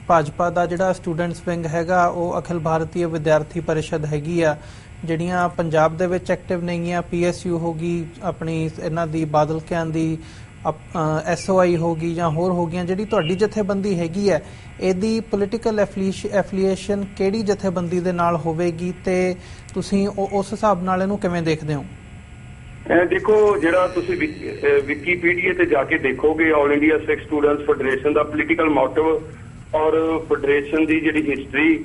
ਭਾਜਪਾ ਦਾ ਜਿਹੜਾ ਸਟੂਡੈਂਟਸ ਵਿੰਗ ਹੈਗਾ, ਉਹ ਅਖਿਲ ਭਾਰਤੀ ਵਿਦਿਆਰਥੀ ਪਰਿਸ਼ਦ ਹੈਗੀ ਆ। ਜਿਹੜੀਆਂ ਪੰਜਾਬ ਦੇ ਵਿੱਚ ਐਕਟਿਵ ਨੇਗੀਆਂ, ਪੀਐਸਯੂ ਹੋਗੀ ਆਪਣੀ ਇਹਨਾਂ ਦੀ ਬਾਦਲ ਕਿਆਂ ਦੀ ਐਸਓਆਈ ਹੋਗੀ ਜਾਂ ਹੋਰ ਹੋਗੀਆਂ ਜਿਹੜੀ ਤੁਹਾਡੀ ਜਥੇਬੰਦੀ ਹੈਗੀ ਹੈ ਇਹਦੀ ਪੋਲੀਟੀਕਲ ਐਫਲੀਏਸ਼ਨ ਕਿਹੜੀ ਜਥੇਬੰਦੀ ਦੇ ਨਾਲ ਹੋਵੇਗੀ ਤੇ ਤੁਸੀਂ ਉਸ ਹਿਸਾਬ ਨਾਲ ਇਹਨੂੰ ਕਿਵੇਂ ਦੇਖਦੇ ਹੋ? ਦੇਖੋ, ਜਿਹੜਾ ਤੁਸੀਂ ਵਿਕੀਪੀਡੀਆ ਤੇ ਜਾ ਕੇ ਦੇਖੋਗੇ all India Sikh students federation ਦਾ ਪੋਲੀਟੀਕਲ ਮੋਟਿਵ ਔਰ ਫੈਡਰੇਸ਼ਨ ਦੀ ਜਿਹੜੀ ਹਿਸਟਰੀ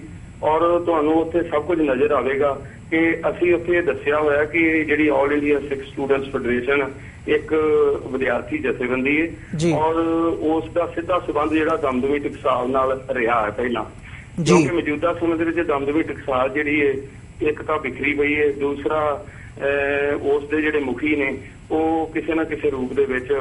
ਔਰ ਤੁਹਾਨੂੰ ਉੱਥੇ ਸਭ ਕੁਝ ਨਜ਼ਰ ਆਵੇਗਾ ਕਿ ਅਸੀਂ ਉੱਥੇ ਦੱਸਿਆ ਹੋਇਆ ਕਿ ਜਿਹੜੀ all India Sikh students federation ਇੱਕ ਵਿਦਿਆਰਥੀ ਜਥੇਬੰਦੀ। ਹੈ ਔਰ ਉਸ ਦਾ ਸਿੱਧਾ ਸੰਬੰਧ ਜਿਹੜਾ ਦਮਦਮੀ ਟਕਸਾਲ ਨਾਲ ਰਿਹਾ ਹੈ ਪਹਿਲਾਂ ਜੀ। ਕਿਉਂਕਿ ਮੌਜੂਦਾ ਸਮੇਂ ਦੇ ਵਿੱਚ ਦਮਦਮੀ ਟਕਸਾਲ ਜਿਹੜੀ ਹੈ ਇੱਕ ਤਾਂ ਬਿਖਰੀ ਪਈ ਹੈ ਦੂਸਰਾ ਉਸ ਦੇ ਜਿਹੜੇ ਮੁਖੀ ਨੇ ਉਹ ਕਿਸੇ ਨਾ ਕਿਸੇ ਰੂਪ ਦੇ ਵਿੱਚ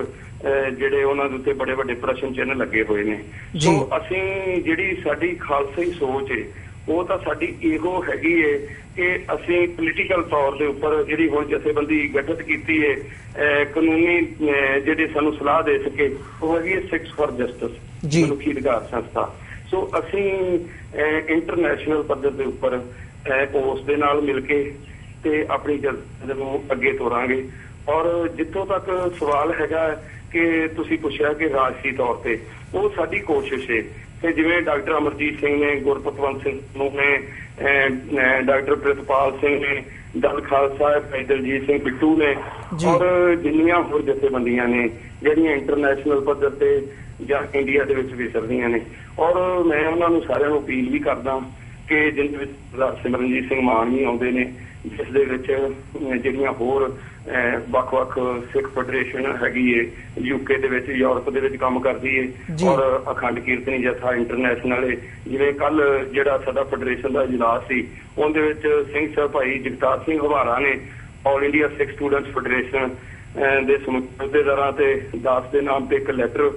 ਜਿਹੜੇ ਉਹਨਾਂ ਦੇ ਉੱਤੇ ਬੜੇ ਵੱਡੇ ਪ੍ਰਸ਼ਨ ਚਿੰਨ੍ਹ ਲੱਗੇ ਹੋਏ ਨੇ। ਸੋ ਅਸੀਂ ਜਿਹੜੀ ਸਾਡੀ ਖਾਲਸਾਈ ਸੋਚ ਹੈ ਉਹ ਤਾਂ ਸਾਡੀ ਇਹੋ ਹੈਗੀ ਹੈ ਕਿ ਅਸੀਂ ਪੋਲੀਟੀਕਲ ਤੌਰ ਦੇ ਉੱਪਰ ਜਿਹੜੀ ਹੁਣ ਜਥੇਬੰਦੀ ਗਠਿਤ ਕੀਤੀ ਹੈ ਕਾਨੂੰਨੀ ਜਿਹੜੇ ਸਾਨੂੰ ਸਲਾਹ ਦੇ ਸਕੇ ਉਹ ਹੈਗੀ ਹੈ ਸਿਕਸ ਫॉर ਜਸਟਿਸ। ਮਨੁੱਖੀ ਅਧਿਕਾਰ ਸੰਸਥਾ ਸੋ ਅਸੀਂ ਇੰਟਰਨੈਸ਼ਨਲ ਪੱਧਰ ਦੇ ਉੱਪਰ ਉਸ ਦੇ ਨਾਲ ਮਿਲ ਕੇ ਤੇ ਆਪਣੀ ਜਦ ਨੂੰ ਅੱਗੇ ਤੋਰਾਂਗੇ ਔਰ ਜਿੱਥੋਂ ਤੱਕ ਸਵਾਲ ਹੈਗਾ ਕਿ ਤੁਸੀਂ ਪੁੱਛਿਆ ਕਿ ਰਾਜਸੀ ਤੌਰ ਤੇ ਉਹ ਸਾਡੀ ਕੋਸ਼ਿਸ਼ ਹੈ ਕਿ ਜਿਵੇਂ ਡਾਕਟਰ ਅਮਰਜੀਤ ਸਿੰਘ ਨੇ ਗੁਰਪਤਵੰਤ ਸਿੰਘ ਨੂੰ ਨੇ ਡਾਕਟਰ ਪ੍ਰਿਤਪਾਲ ਸਿੰਘ ਨੇ ਦਲ ਖਾਲਸਾ ਭਾਈ ਦਲਜੀਤ ਸਿੰਘ ਬਿੱਟੂ ਨੇ। ਔਰ ਜਿੰਨੀਆਂ ਹੋਰ ਜਥੇਬੰਦੀਆਂ ਨੇ ਜਿਹੜੀਆਂ ਇੰਟਰਨੈਸ਼ਨਲ ਪੱਧਰ ਤੇ ਜਾਂ ਇੰਡੀਆ ਦੇ ਵਿੱਚ ਵਿਚਰਦੀਆਂ ਨੇ ਔਰ ਮੈਂ ਉਹਨਾਂ ਨੂੰ ਸਾਰਿਆਂ ਨੂੰ ਅਪੀਲ ਵੀ ਕਰਦਾ ਕਿ ਜਿਸ ਵਿੱਚ ਸਰਦਾਰ ਸਿਮਰਨਜੀਤ ਸਿੰਘ ਮਾਨ ਵੀ ਆਉਂਦੇ ਨੇ ਜਿਸ ਦੇ ਵਿੱਚ ਜਿਹੜੀਆਂ ਹੋਰ ਵੱਖ-ਵੱਖ ਸਿੱਖ ਫੈਡਰੇਸ਼ਨ ਹੈਗੀ ਏ ਯੂਕੇ ਦੇ ਵਿੱਚ ਯੂਰਪ ਦੇ ਵਿੱਚ ਕੰਮ ਕਰਦੀ ਏ। ਔਰ ਅਖੰਡ ਕੀਰਤਨੀ ਜਥਾ ਇੰਟਰਨੈਸ਼ਨਲ ਏ ਜਿਵੇਂ ਕੱਲ ਜਿਹੜਾ ਸਾਡਾ ਫੈਡਰੇਸ਼ਨ ਦਾ ਇਜਲਾਸ ਸੀ ਉਹਦੇ ਵਿੱਚ ਸਿੰਘ ਸਾਹਿਬ ਭਾਈ ਜਗਤਾਰ ਸਿੰਘ ਹਵਾਰਾ ਨੇ all India Sikh students federation ਦੇ ਸਮੁੱਚੇਦਾਰਾਂ ਤੇ ਦਾਸ ਦੇ ਨਾਮ ਤੇ ਇੱਕ ਲੈਟਰ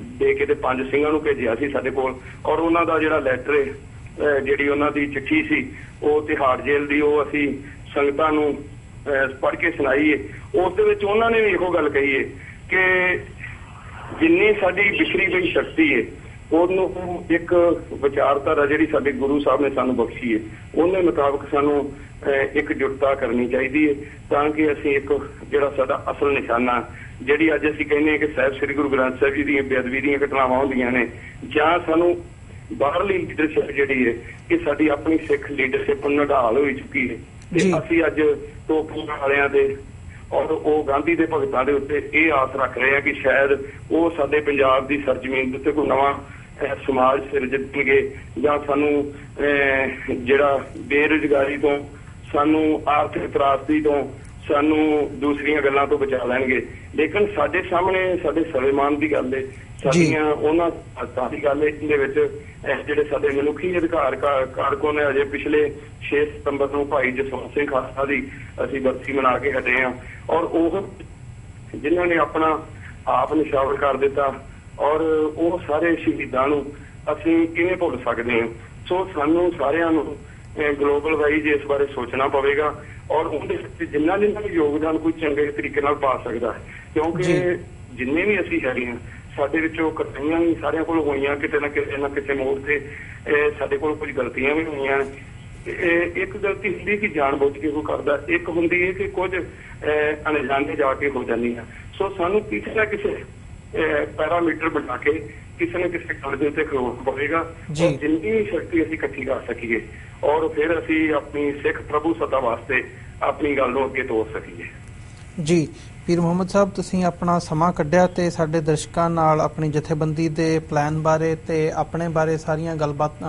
ਦੇ ਕੇ ਤੇ ਪੰਜ ਸਿੰਘਾਂ ਨੂੰ ਭੇਜਿਆ ਸੀ ਸਾਡੇ ਕੋਲ ਔਰ ਉਹਨਾਂ ਦਾ ਜਿਹੜਾ ਲੈਟਰ ਅਹ ਜਿਹੜੀ ਉਹਨਾਂ ਦੀ ਚਿੱਠੀ ਸੀ, ਉਹ ਤਿਹਾੜ ਜੇਲ੍ਹ ਦੀ, ਉਹ ਅਸੀਂ ਸੰਗਤਾਂ ਨੂੰ ਪੜ੍ਹ ਕੇ ਸੁਣਾਈਏ। ਉਸ ਦੇ ਵਿੱਚ ਉਹਨਾਂ ਨੇ ਵੀ ਇਹੋ ਗੱਲ ਕਹੀ ਹੈ ਕਿ ਜਿੰਨੀ ਸਾਡੀ ਵਿਛੜੀ ਹੋਈ ਸ਼ਕਤੀ ਹੈ ਉਹਨੂੰ ਇੱਕ ਵਿਚਾਰਧਾਰਾ ਜਿਹੜੀ ਸਾਡੇ ਗੁਰੂ ਸਾਹਿਬ ਨੇ ਸਾਨੂੰ ਬਖਸ਼ੀ ਹੈ ਉਹਦੇ ਮੁਤਾਬਕ ਸਾਨੂੰ ਇੱਕ ਜੁਟਤਾ ਕਰਨੀ ਚਾਹੀਦੀ ਹੈ ਤਾਂ ਕਿ ਅਸੀਂ ਇੱਕ ਜਿਹੜਾ ਸਾਡਾ ਅਸਲ ਨਿਸ਼ਾਨਾ, ਜਿਹੜੀ ਅੱਜ ਅਸੀਂ ਕਹਿੰਦੇ ਹਾਂ ਕਿ ਸਾਹਿਬ ਸ੍ਰੀ ਗੁਰੂ ਗ੍ਰੰਥ ਸਾਹਿਬ ਜੀ ਦੀਆਂ ਬੇਅਦਬੀ ਦੀਆਂ ਘਟਨਾਵਾਂ ਹੁੰਦੀਆਂ ਨੇ, ਜਾਂ ਸਾਨੂੰ ਬਾਹਰਲੀ ਲੀਡਰਸ਼ਿਪ ਜਿਹੜੀ ਹੈ ਕਿ ਸਾਡੀ ਆਪਣੀ ਸਿੱਖ ਲੀਡਰਸ਼ਿਪ ਨਡਾਲ ਹੋਈ ਚੁੱਕੀ ਹੈ ਤੇ। ਅਸੀਂ ਅੱਜ ਟੋਪੀਆਂ ਵਾਲਿਆਂ ਦੇ ਔਰ ਉਹ ਗਾਂਧੀ ਦੇ ਭਗਤਾਂ ਦੇ ਉੱਤੇ ਇਹ ਆਸ ਰੱਖ ਰਹੇ ਆ ਕਿ ਸ਼ਾਇਦ ਉਹ ਸਾਡੇ ਪੰਜਾਬ ਦੀ ਸਰਜ਼ਮੀਨ ਦੇ ਉੱਤੇ ਕੋਈ ਨਵਾਂ ਸਮਾਜ ਸਿਰਜਣਗੇ ਜਾਂ ਸਾਨੂੰ ਜਿਹੜਾ ਬੇਰੁਜ਼ਗਾਰੀ ਤੋਂ ਸਾਨੂੰ ਆਰਥਿਕ ਤਰਾਸਦੀ ਤੋਂ ਸਾਨੂੰ ਦੂਸਰੀਆਂ ਗੱਲਾਂ ਤੋਂ ਬਚਾ ਲੈਣਗੇ। ਲੇਕਿਨ ਸਾਡੇ ਸਾਹਮਣੇ ਸਾਡੇ ਸਵੈਮਾਨ ਦੀ ਗੱਲ ਹੈ ਸਾਡੀਆਂ ਉਹਨਾਂ ਦੀ ਗੱਲ ਹੈ ਜਿਹਦੇ ਵਿੱਚ ਜਿਹੜੇ ਸਾਡੇ ਮਨੁੱਖੀ ਅਧਿਕਾਰ ਕਾਰਕੁਨ ਨੇ ਅਜੇ ਪਿਛਲੇ 6 ਸਤੰਬਰ ਨੂੰ ਭਾਈ ਜਸਵੰਤ ਸਿੰਘ ਖਾਲਸਾ ਦੀ ਅਸੀਂ ਬਰਸੀ ਮਨਾ ਕੇ ਹਟੇ ਹਾਂ ਔਰ ਉਹ ਜਿਨ੍ਹਾਂ ਨੇ ਆਪਣਾ ਆਪ ਨਿਸ਼ਾਵਰ ਕਰ ਦਿੱਤਾ ਔਰ ਉਹ ਸਾਰੇ ਸ਼ਹੀਦਾਂ ਨੂੰ ਅਸੀਂ ਕਿਵੇਂ ਭੁੱਲ ਸਕਦੇ ਹਾਂ ਸੋ ਸਾਨੂੰ ਸਾਰਿਆਂ ਨੂੰ ਗਲੋਬਲ ਵਾਈਜ਼ ਇਸ ਬਾਰੇ ਸੋਚਣਾ ਪਵੇਗਾ। ਔਰ ਉਹਦੇ ਵਿੱਚ ਜਿੰਨਾ ਜਿੰਨਾ ਵੀ ਯੋਗਦਾਨ ਕੋਈ ਚੰਗੇ ਤਰੀਕੇ ਨਾਲ ਪਾ ਸਕਦਾ ਹੈ। ਕਿਉਂਕਿ। ਜਿੰਨੇ ਵੀ ਅਸੀਂ ਹੈਗੇ ਹਾਂ ਸਾਡੇ ਵਿੱਚੋਂ ਕਤਈਆਂ ਵੀ ਸਾਰਿਆਂ ਕੋਲ ਹੋਈਆਂ ਕਿਤੇ ਨਾ ਕਿਤੇ ਨਾ ਕਿਸੇ ਮੋੜ ਤੇ ਸਾਡੇ ਕੋਲ ਕੁਝ ਗਲਤੀਆਂ ਵੀ ਹੋਈਆਂ। ਇੱਕ ਗਲਤੀ ਹੁੰਦੀ ਕਿ ਜਾਣਬੁੱਝ ਕੇ ਉਹ ਕਰਦਾ ਇੱਕ ਹੁੰਦੀ ਹੈ ਕਿ ਕੁਝ ਅਣਜਾਣੇ ਜਾ ਕੇ ਹੋ ਜਾਂਦੀਆਂ। ਸੋ ਸਾਨੂੰ ਕਿਸੇ ਨਾ ਕਿਸੇ ਪੈਰਾਮੀਟਰ ਬਣਾ ਕੇ ਕਿਸੇ ਨਾ ਕਿਸੇ ਗੱਲ ਦੇ ਉੱਤੇ ਖਲੋਣਾ ਪਵੇਗਾ। ਔਰ ਜਿੰਨੀ ਸ਼ਕਤੀ ਅਸੀਂ ਇਕੱਠੀ ਕਰ ਸਕੀਏ ਔਰ ਫਿਰ ਅਸੀਂ ਆਪਣੀ ਸਿੱਖ ਪ੍ਰਭੂ ਸੱਤਾ ਵਾਸਤੇ ਆਪਣੀ ਗੱਲ ਨੂੰ ਅੱਗੇ ਤੋਰ ਸਕੀਏ। ਜੀ ਪੀਰ ਮੁਹੰਮਦ ਸਾਹਿਬ ਤੁਸੀਂ ਆਪਣਾ ਸਮਾਂ ਕੱਢਿਆ ਤੇ ਸਾਡੇ ਦਰਸ਼ਕਾਂ ਨਾਲ ਆਪਣੀ ਜਥੇਬੰਦੀ ਦੇ ਪਲਾਨ ਬਾਰੇ ਤੇ ਆਪਣੇ ਬਾਰੇ ਸਾਰੀਆਂ ਗੱਲਬਾਤ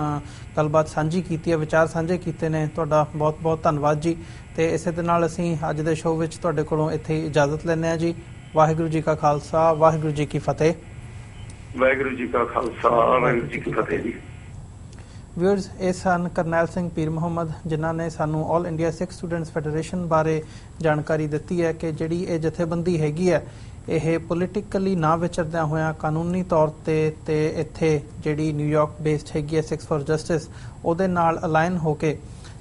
ਗੱਲਬਾਤ ਸਾਂਝੀ ਕੀਤੀ ਹੈ ਵਿਚਾਰ ਸਾਂਝੇ ਕੀਤੇ ਨੇ। ਤੁਹਾਡਾ ਬਹੁਤ-ਬਹੁਤ ਧੰਨਵਾਦ ਜੀ। ਤੇ ਇਸੇ ਦੇ ਨਾਲ ਅਸੀਂ ਅੱਜ ਦੇ ਸ਼ੋਅ ਵਿੱਚ ਤੁਹਾਡੇ ਕੋਲੋਂ ਇੱਥੇ ਇਜਾਜ਼ਤ ਲੈਂਦੇ ਹਾਂ ਜੀ। ਵਾਹਿਗੁਰੂ ਜੀ ਕਾ ਖਾਲਸਾ ਵਾਹਿਗੁਰੂ ਜੀ ਕੀ ਫਤਿਹ। ਵਾਹਿਗੁਰੂ ਜੀ ਕਾ ਖਾਲਸਾ ਵਾਹਿਗੁਰੂ ਜੀ ਕੀ ਫਤਿਹ ਜੀ। ਵਿਊਅਰਸ ਇਹ ਸਨ ਕਰਨੈਲ ਸਿੰਘ ਪੀਰ ਮੁਹੰਮਦ ਜਿਨ੍ਹਾਂ ਨੇ ਸਾਨੂੰ 올 ਇੰਡੀਆ ਸਿੱਖ ਸਟੂਡੈਂਟਸ ਫੈਡਰੇਸ਼ਨ ਬਾਰੇ ਜਾਣਕਾਰੀ ਦਿੱਤੀ ਹੈ ਕਿ ਜਿਹੜੀ ਇਹ ਜਥੇਬੰਦੀ ਹੈਗੀ ਹੈ ਇਹ ਪੋਲੀਟੀਕਲੀ ਨਾ ਵਿਚਰਦਿਆਂ ਹੋਇਆਂ ਕਾਨੂੰਨੀ ਤੌਰ ਤੇ ਤੇ ਇੱਥੇ ਜਿਹੜੀ ਨਿਊਯਾਰਕ ਬੇਸਡ ਹੈਗੀ ਹੈ ਸਿਕਸ ਫॉर ਜਸਟਿਸ ਉਹਦੇ ਨਾਲ ਅਲਾਈਨ ਹੋ ਕੇ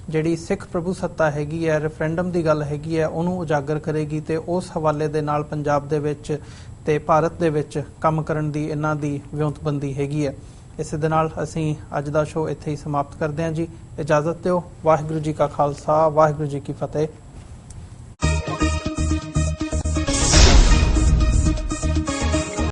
ਜਿਹੜੀ ਸਿੱਖ ਪ੍ਰਭੂ ਸੱਤਾ ਹੈਗੀ ਹੈ ਰੈਫਰੈਂਡਮ ਦੀ ਗੱਲ ਹੈਗੀ ਹੈ, ਉਹਨੂੰ ਉਜਾਗਰ ਕਰੇਗੀ ਤੇ ਉਸ ਹਵਾਲੇ ਦੇ ਨਾਲ ਪੰਜਾਬ ਦੇ ਵਿੱਚ ਤੇ ਭਾਰਤ ਦੇ ਵਿੱਚ ਕੰਮ ਕਰਨ ਦੀ ਇਹਨਾਂ ਦੀ ਵਿਉਂਤਬੰਦੀ ਹੈਗੀ ਹੈ। ਇਸੇ ਦੇ ਨਾਲ ਅਸੀਂ ਅੱਜ ਦਾ ਸ਼ੋਅ ਇੱਥੇ ਹੀ ਸਮਾਪਤ ਕਰਦੇ ਹਾਂ ਜੀ। ਇਜਾਜ਼ਤ ਦਿਓ। ਵਾਹਿਗੁਰੂ ਜੀ ਕਾ ਖਾਲਸਾ, ਵਾਹਿਗੁਰੂ ਜੀ ਕੀ ਫਤਿਹ।